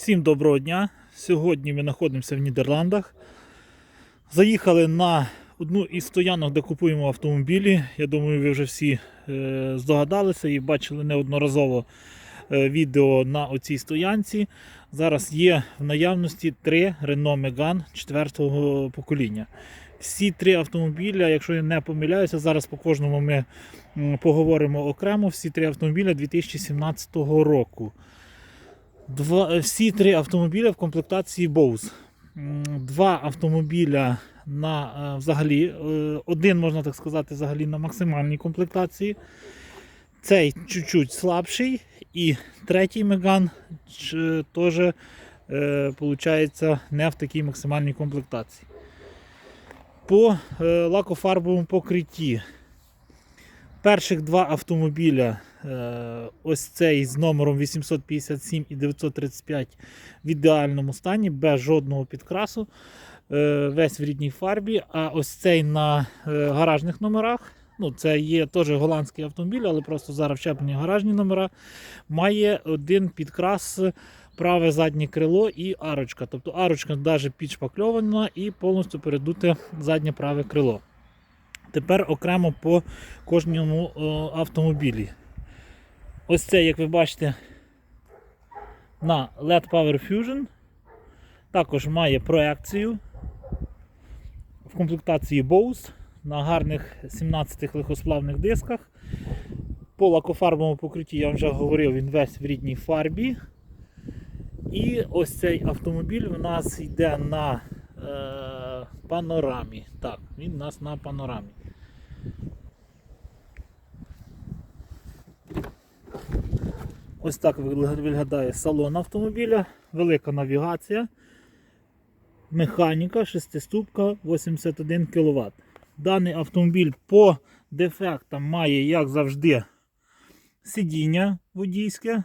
Всім доброго дня! Сьогодні ми знаходимося в Нідерландах. Заїхали на одну із стоянок, де купуємо автомобілі. Я думаю, ви вже всі е, здогадалися і бачили неодноразово е, відео на оцій стоянці. Зараз є в наявності три Renault Megane 4 покоління. Всі три автомобіля, якщо я не помиляюся, зараз по кожному ми поговоримо окремо. Всі три автомобіля 2017 року. Два, всі три автомобіля в комплектації Bose. Два автомобіля на е, взагалі, е, один, можна так сказати, взагалі на максимальній комплектації. Цей чуть-чуть слабший. І третій Меган теж е, не в такій максимальній комплектації. По е, лакофарбовому покритті. Перших два автомобіля, е, ось цей з номером 857 і 935 в ідеальному стані, без жодного підкрасу, е, весь в рідній фарбі. А ось цей на е, гаражних номерах. Ну, це є теж голландський автомобіль, але просто зараз вчеплені гаражні номера. Має один підкрас, праве заднє крило і арочка. Тобто арочка навіть підшпакльована і повністю передуте заднє праве крило. Тепер окремо по кожному автомобілі. Ось це, як ви бачите, на LED Power Fusion. Також має проекцію в комплектації Bose на гарних 17 легкосплавних дисках. По лакофарбовому покритті, я вже говорив, він весь в рідній фарбі. І ось цей автомобіль у нас йде на е, панорамі. Так, він у нас на панорамі. Ось так виглядає салон автомобіля, велика навігація, механіка, шестиступка, 81 кВт. Даний автомобіль по дефектам має, як завжди, сидіння водійське.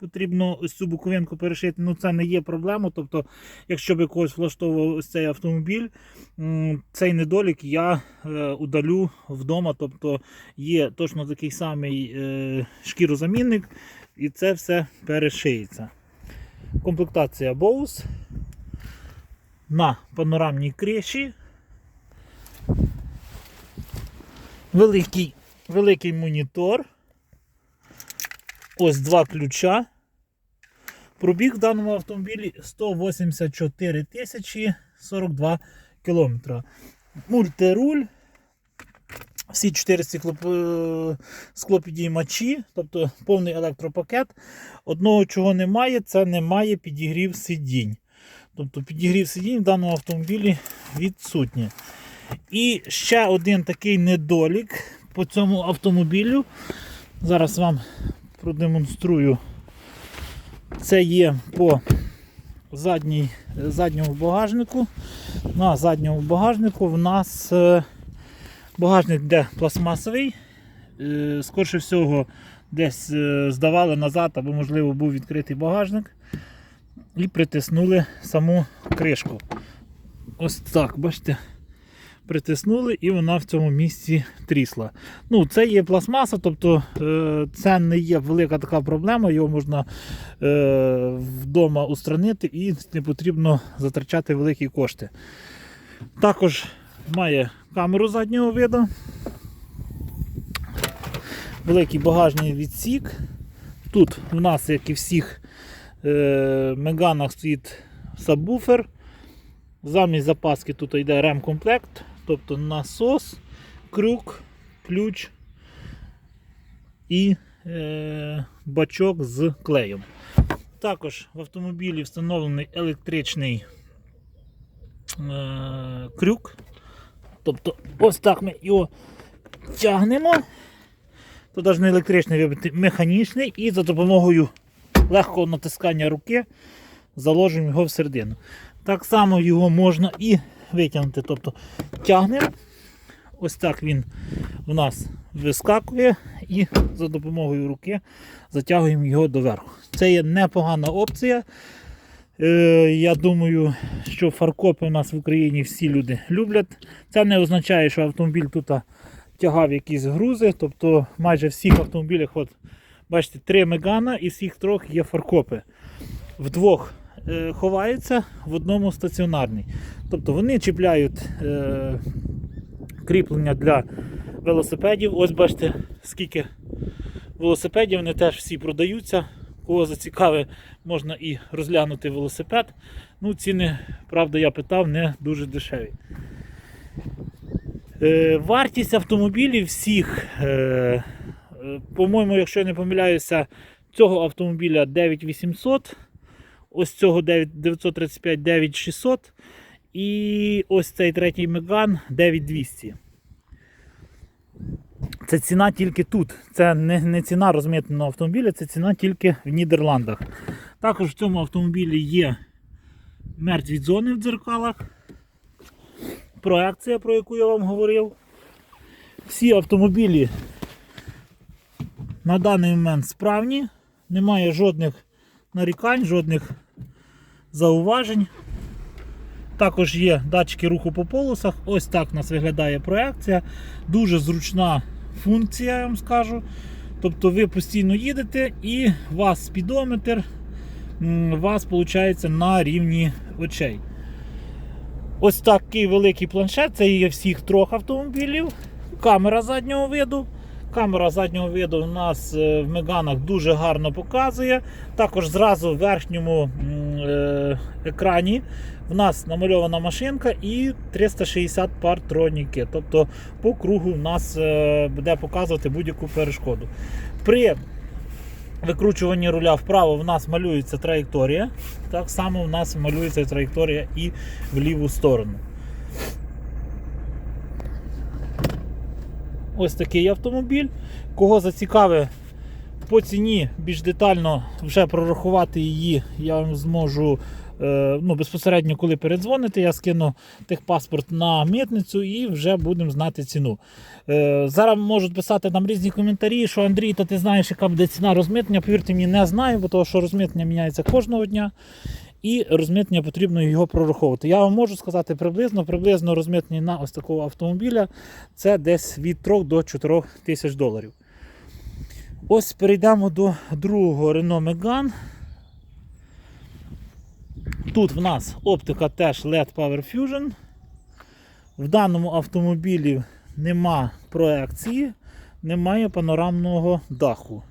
Потрібно ось цю буковинку перешити. Ну це не є проблема. Тобто, якщо б когось влаштовував ось цей автомобіль, цей недолік я е, удалю вдома. Тобто є точно такий самий е, шкірозамінник, і це все перешиється. Комплектація Bose на панорамній криші. Великий, великий монітор. Ось два ключа. Пробіг в даному автомобілі 184 тисячі 42 кілометра. Мультируль. Всі 4 стеклоп... е, склопідіймачі, тобто повний електропакет. Одного, чого немає, це немає підігрів сидінь. Тобто підігрів сидінь в даному автомобілі відсутній. І ще один такий недолік по цьому автомобілю. Зараз вам продемонструю. Це є по задній, задньому багажнику. На задньому багажнику в нас е, багажник де пластмасовий. Е, Скорше всього, десь е, здавали назад, або, можливо, був відкритий багажник. І притиснули саму кришку. Ось так, бачите притиснули і вона в цьому місці трісла. Ну, Це є пластмаса, тобто е, це не є велика така проблема, його можна вдома устранити і не потрібно затрачати великі кошти. Також має камеру заднього виду, великий багажний відсік. Тут у нас, як і всіх е, меганах, стоїть сабвуфер. Замість запаски тут йде ремкомплект, тобто насос, крюк, ключ і е, бачок з клеєм. Також в автомобілі встановлений електричний е, крюк. Тобто ось так ми його тягнемо. Тут навіть не електричний, вибити, механічний, і за допомогою легкого натискання руки заложимо його всередину. Так само його можна і витягнути. Тобто тягнемо, ось так він в нас вискакує і за допомогою руки затягуємо його доверху. Це є непогана опція. Е, я думаю, що фаркопи у нас в Україні всі люди люблять. Це не означає, що автомобіль тут тягав якісь грузи. Тобто майже всіх автомобілях, от, бачите, три мегана і всіх трьох є фаркопи. вдвох е, ховаються, в одному стаціонарний. Тобто вони чіпляють е, кріплення для велосипедів. Ось бачите, скільки велосипедів, вони теж всі продаються. Кого зацікаве, можна і розглянути велосипед. Ну, ціни, правда, я питав, не дуже дешеві. Е, вартість автомобілів всіх, е, е, по-моєму, якщо я не помиляюся, цього автомобіля 9800, ось цього 935 9600 і ось цей третій Меган 9200. Це ціна тільки тут. Це не, не ціна розмитненого автомобіля, це ціна тільки в Нідерландах. Також в цьому автомобілі є мертві зони в дзеркалах. Проекція, про яку я вам говорив. Всі автомобілі на даний момент справні, немає жодних нарікань, жодних зауважень. Також є датчики руху по полосах. Ось так у нас виглядає проекція. Дуже зручна функція, я вам скажу. Тобто ви постійно їдете і у вас спідометр у вас виходить на рівні очей. Ось такий великий планшет, це є всіх трьох автомобілів. Камера заднього виду. Камера заднього виду у нас е, в Меганах дуже гарно показує. Також зразу в верхньому е, екрані в нас намальована машинка і 360 пар троніки. Тобто по кругу в нас е, буде показувати будь-яку перешкоду. При викручуванні руля вправо в нас малюється траєкторія. Так само в нас малюється траєкторія і в ліву сторону. Ось такий автомобіль. Кого зацікавить по ціні більш детально вже прорахувати її, я вам зможу ну, безпосередньо, коли передзвоните, я скину техпаспорт на митницю і вже будемо знати ціну. Е, зараз можуть писати нам різні коментарі, що Андрій, то ти знаєш, яка буде ціна розмитнення. Повірте мені, не знаю, бо того, що розмитнення міняється кожного дня. І розмитнення потрібно його прораховувати. Я вам можу сказати приблизно, приблизно розмитнення на ось такого автомобіля це десь від 3 до 4 тисяч доларів. Ось перейдемо до другого Renault Megane. Тут в нас оптика теж LED Power Fusion. В даному автомобілі нема проекції, немає панорамного даху.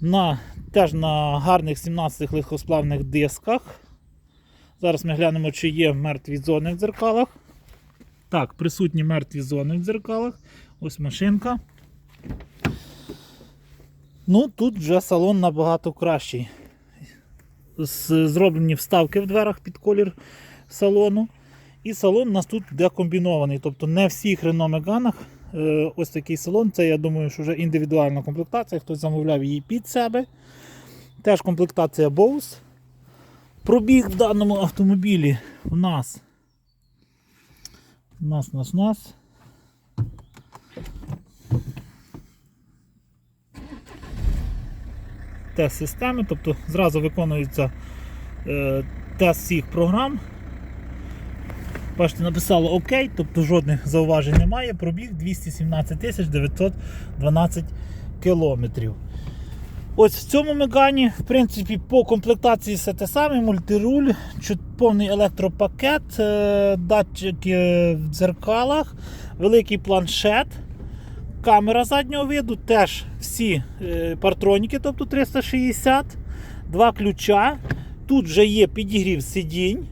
На, теж на гарних 17 легкосплавних дисках. Зараз ми глянемо, чи є мертві зони в дзеркалах. Так, присутні мертві зони в дзеркалах. Ось машинка. Ну, тут вже салон набагато кращий. Зроблені вставки в дверах під колір салону. І салон у нас тут декомбінований. Тобто не всіх Renault Megane е, ось такий салон. Це, я думаю, що вже індивідуальна комплектація. Хтось замовляв її під себе. Теж комплектація Bose. Пробіг в даному автомобілі у нас. У нас, нас, нас. Тест системи, тобто зразу виконується е, тест всіх програм. Бачите, написало ОК, тобто жодних зауважень немає. Пробіг 217 912 кілометрів. Ось в цьому мегані, в принципі, по комплектації все те саме, мультируль, повний електропакет, е, датчики в дзеркалах, великий планшет, камера заднього виду, теж всі е, партроніки, тобто 360, два ключа. Тут вже є підігрів сидінь.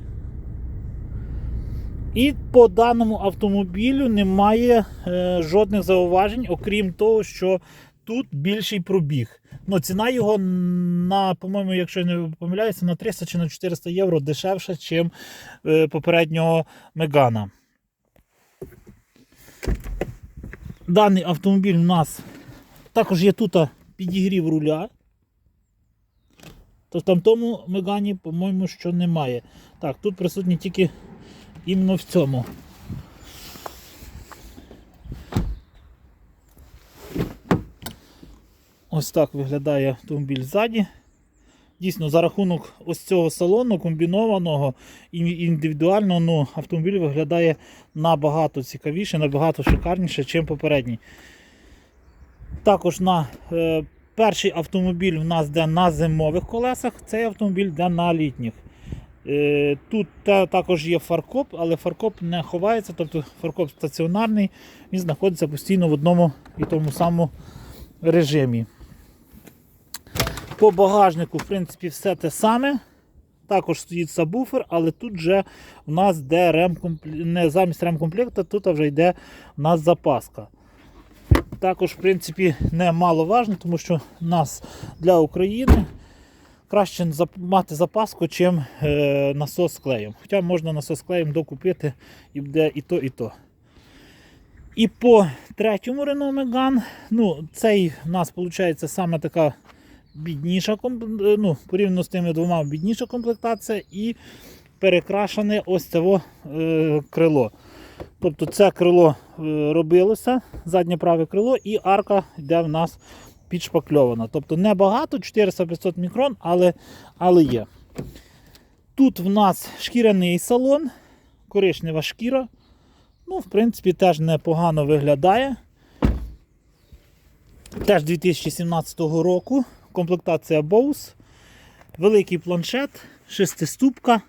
І по даному автомобілю немає е, жодних зауважень, окрім того, що тут більший пробіг. Ну, ціна його на, по-моєму, якщо я не помиляюся, на 300 чи на 400 євро дешевша, ніж е, попереднього Мегана. Даний автомобіль у нас також є тут підігрів руля. То в тамтому Мегані, по-моєму, що немає. Так, тут присутні тільки іменно в цьому. Ось так виглядає автомобіль ззаді. Дійсно, за рахунок ось цього салону комбінованого і індивідуального ну, автомобіль виглядає набагато цікавіше, набагато шикарніше, ніж попередній. Також на е, Перший автомобіль в нас йде на зимових колесах, цей автомобіль йде на літніх. Е, Тут та- також є фаркоп, але фаркоп не ховається, тобто фаркоп стаціонарний, він знаходиться постійно в одному і тому самому режимі. По багажнику, в принципі, все те саме. Також стоїть сабвуфер, але тут вже в нас йде ремкомпле- не замість ремкомплекта, тут вже йде в нас запаска. Також, в принципі, не маловажно, тому що нас для України краще мати запаску, чим е, насос з клеєм. Хоча можна насос з клеєм докупити і буде і то, і то. І по третьому Renault Megane, ну, цей в нас виходить саме така бідніша, е, ну, порівняно з тими двома бідніша комплектація і перекрашене ось це е, крило. Тобто це крило е, робилося, заднє праве крило, і арка йде в нас підшпакльована. Тобто небагато, 400-500 мікрон, але, але є. Тут в нас шкіряний салон, коричнева шкіра. Ну, в принципі, теж непогано виглядає. Теж 2017 року. Комплектація Bose. Великий планшет, шестиступка,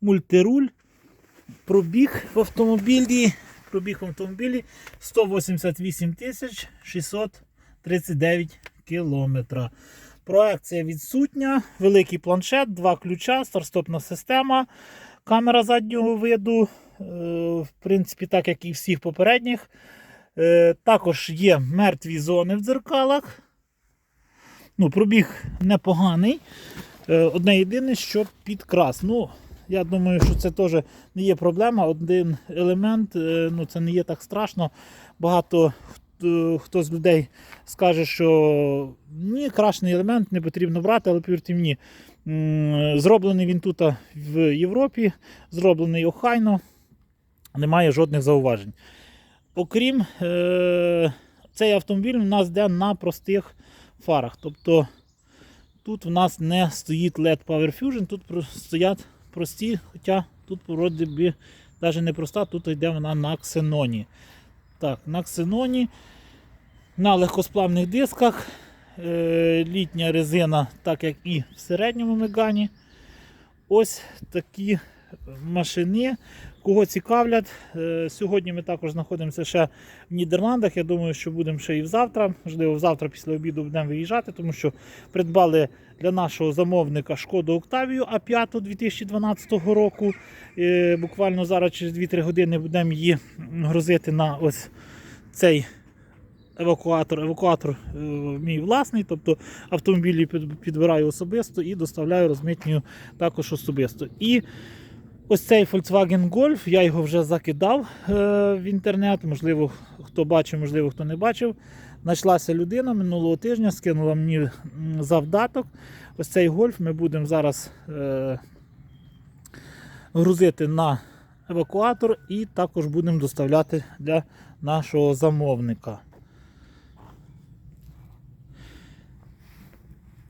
мультируль. Пробіг в автомобілі. Пробіг в автомобілі 188 тисяч 639 кілометра. Проекція відсутня, великий планшет, два ключа, старстопна система, камера заднього виду. е, В принципі, так як і всіх попередніх. Е, Також є мертві зони в дзеркалах. Ну, пробіг непоганий. Е, Одне єдине, що підкрас. Ну, я думаю, що це теж не є проблема. Один елемент, е, ну це не є так страшно. Багато хто, з людей скаже, що ні, крашений елемент не потрібно брати, але повірте мені, зроблений він тут в Європі, зроблений охайно, немає жодних зауважень. Окрім е, цей автомобіль у нас йде на простих фарах. Тобто тут в нас не стоїть LED Power Fusion, тут стоять прості, хоча тут вроді би навіть не проста, тут йде вона на ксеноні. Так, на ксеноні, на легкосплавних дисках, е, літня резина, так як і в середньому мегані. Ось такі машини. Кого цікавлять, е, сьогодні ми також знаходимося ще в Нідерландах. Я думаю, що будемо ще і завтра. Можливо, завтра після обіду будемо виїжджати, тому що придбали для нашого замовника шкоду Октавію А5 2012 року. Е, Буквально зараз через 2-3 години будемо її грузити на ось цей евакуатор. Евакуатор е, мій власний, тобто автомобілі підбираю особисто і доставляю розмитнюю також особисто. І ось цей Volkswagen Golf, я його вже закидав е, в інтернет. Можливо, хто бачив, можливо, хто не бачив. Знайшлася людина минулого тижня, скинула мені завдаток. Ось цей гольф ми будемо зараз е, грузити на евакуатор і також будемо доставляти для нашого замовника.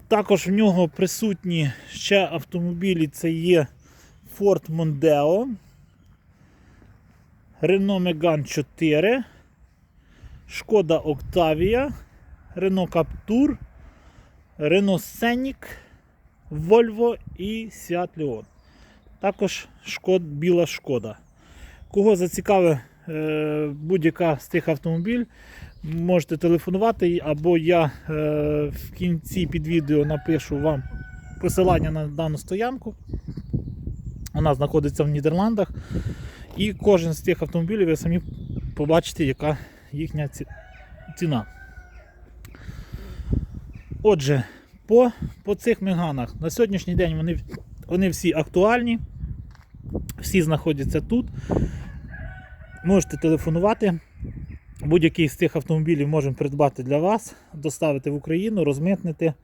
Також в нього присутні ще автомобілі. Це є Ford Mondeo, Renault Megane 4, Шкода Octavia, Renault Captur, Renault Scenic, Volvo і Seat Leon. Також шкод, біла шкода. Кого зацікавить е, будь-яка з тих автомобіль, можете телефонувати, або я е, в кінці під відео напишу вам посилання на дану стоянку. Вона знаходиться в Нідерландах. І кожен з тих автомобілів ви самі побачите, яка їхня ціна. Отже, по, по цих меганах на сьогоднішній день вони, вони всі актуальні, всі знаходяться тут. Можете телефонувати. Будь-який з цих автомобілів можемо придбати для вас, доставити в Україну, розмитнити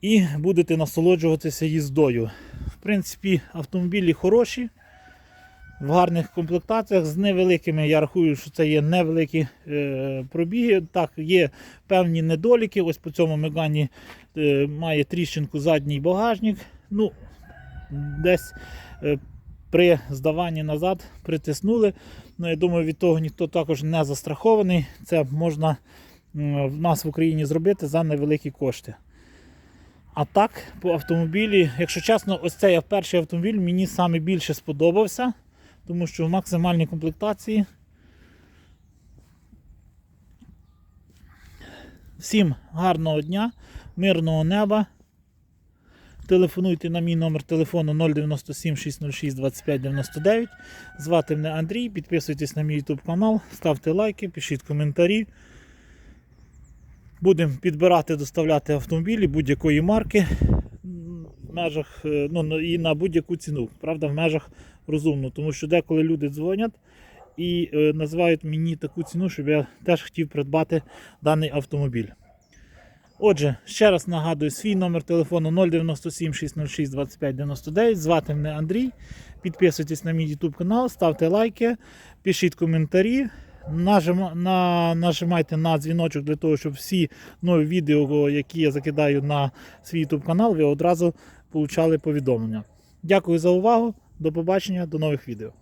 і будете насолоджуватися їздою. В принципі, автомобілі хороші, в гарних комплектаціях з невеликими, я рахую, що це є невеликі е, пробіги. Так, є певні недоліки. Ось по цьому Мегані е, має тріщинку задній багажник. Ну, десь е, при здаванні назад притиснули. Ну, я думаю, від того ніхто також не застрахований. Це можна в нас в Україні зробити за невеликі кошти. А так, по автомобілі, якщо чесно, ось цей перший автомобіль мені саме більше сподобався, тому що в максимальній комплектації. Всім гарного дня, мирного неба. Телефонуйте на мій номер телефону 097 606 25 99. Звати мене Андрій. Підписуйтесь на мій YouTube канал, ставте лайки, пишіть коментарі. Будемо підбирати, доставляти автомобілі будь-якої марки в межах, е, ну, і на будь-яку ціну. Правда, в межах розумно. Тому що деколи люди дзвонять і е, називають мені таку ціну, щоб я теж хотів придбати даний автомобіль. Отже, ще раз нагадую, свій номер телефону 097 606 25 99. Звати мене Андрій. Підписуйтесь на мій YouTube канал, ставте лайки, пишіть коментарі. Нажима, на, нажимайте на дзвіночок для того, щоб всі нові відео, які я закидаю на свій YouTube канал, ви одразу получали повідомлення. Дякую за увагу. До побачення, до нових відео.